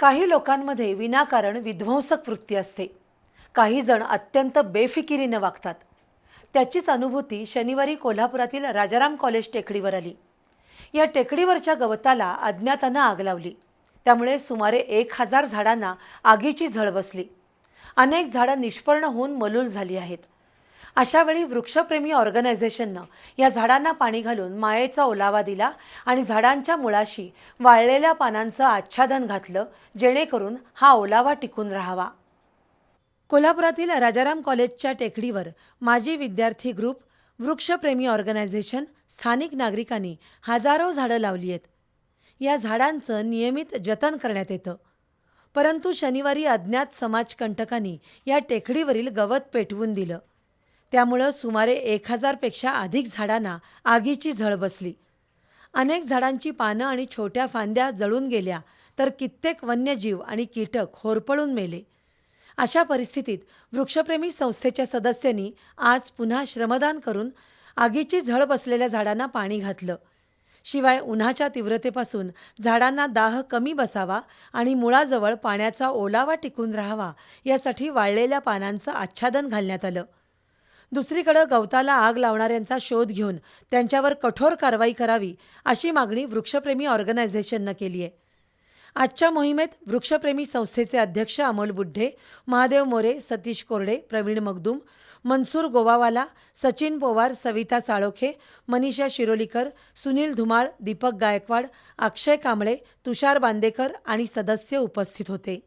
काही लोकांमध्ये विनाकारण विध्वंसक वृत्ती असते. काही जण अत्यंत बेफिकिरीनं वागतात. त्याचीच अनुभूती शनिवारी कोल्हापुरातील राजाराम कॉलेज टेकडीवर आली. या टेकडीवरच्या गवताला अज्ञातानं आग लावली. त्यामुळे सुमारे एक हजार झाडांना आगीची झळ बसली. अनेक झाडं निष्पर्ण होऊन मलूल झाली आहेत. अशावेळी वृक्षप्रेमी ऑर्गनायझेशननं या झाडांना पाणी घालून मायेचा ओलावा दिला आणि झाडांच्या मुळाशी वाळलेल्या पानांचं आच्छादन घातलं जेणेकरून हा ओलावा टिकून राहावा. कोल्हापुरातील राजाराम कॉलेजच्या टेकडीवर माजी विद्यार्थी ग्रुप वृक्षप्रेमी ऑर्गनायझेशन स्थानिक नागरिकांनी हजारो झाडं लावली आहेत. या झाडांचं नियमित जतन करण्यात येतं. परंतु शनिवारी अज्ञात समाजकंटकांनी या टेकडीवरील गवत पेटवून दिलं. त्यामुळं सुमारे एक हजारपेक्षा अधिक झाडांना आगीची झळ बसली. अनेक झाडांची पानं आणि छोट्या फांद्या जळून गेल्या तर कित्येक वन्यजीव आणि कीटक होरपळून मेले. अशा परिस्थितीत वृक्षप्रेमी संस्थेच्या सदस्यांनी आज पुन्हा श्रमदान करून आगीची झळ बसलेल्या झाडांना पाणी घातलं. शिवाय उन्हाच्या तीव्रतेपासून झाडांना दाह कमी बसावा आणि मुळाजवळ पाण्याचा ओलावा टिकून राहावा यासाठी वाळलेल्या पानांचं आच्छादन घालण्यात आलं. दुसरीकडे गवताला आग लावणाऱ्यांचा शोध घेऊन त्यांच्यावर कठोर कारवाई करावी अशी मागणी वृक्षप्रेमी ऑर्गनायझेशननं केली आहे. आजच्या मोहिमेत वृक्षप्रेमी संस्थेचे अध्यक्ष अमोल बुड्ढे महादेव मोरे सतीश कोरडे प्रवीण मगदूम मनसूर गोवावाला सचिन पोवार सविता साळोखे मनीषा शिरोलीकर सुनील धुमाळ दीपक गायकवाड अक्षय कांबळे तुषार बांदेकर आणि सदस्य उपस्थित होते.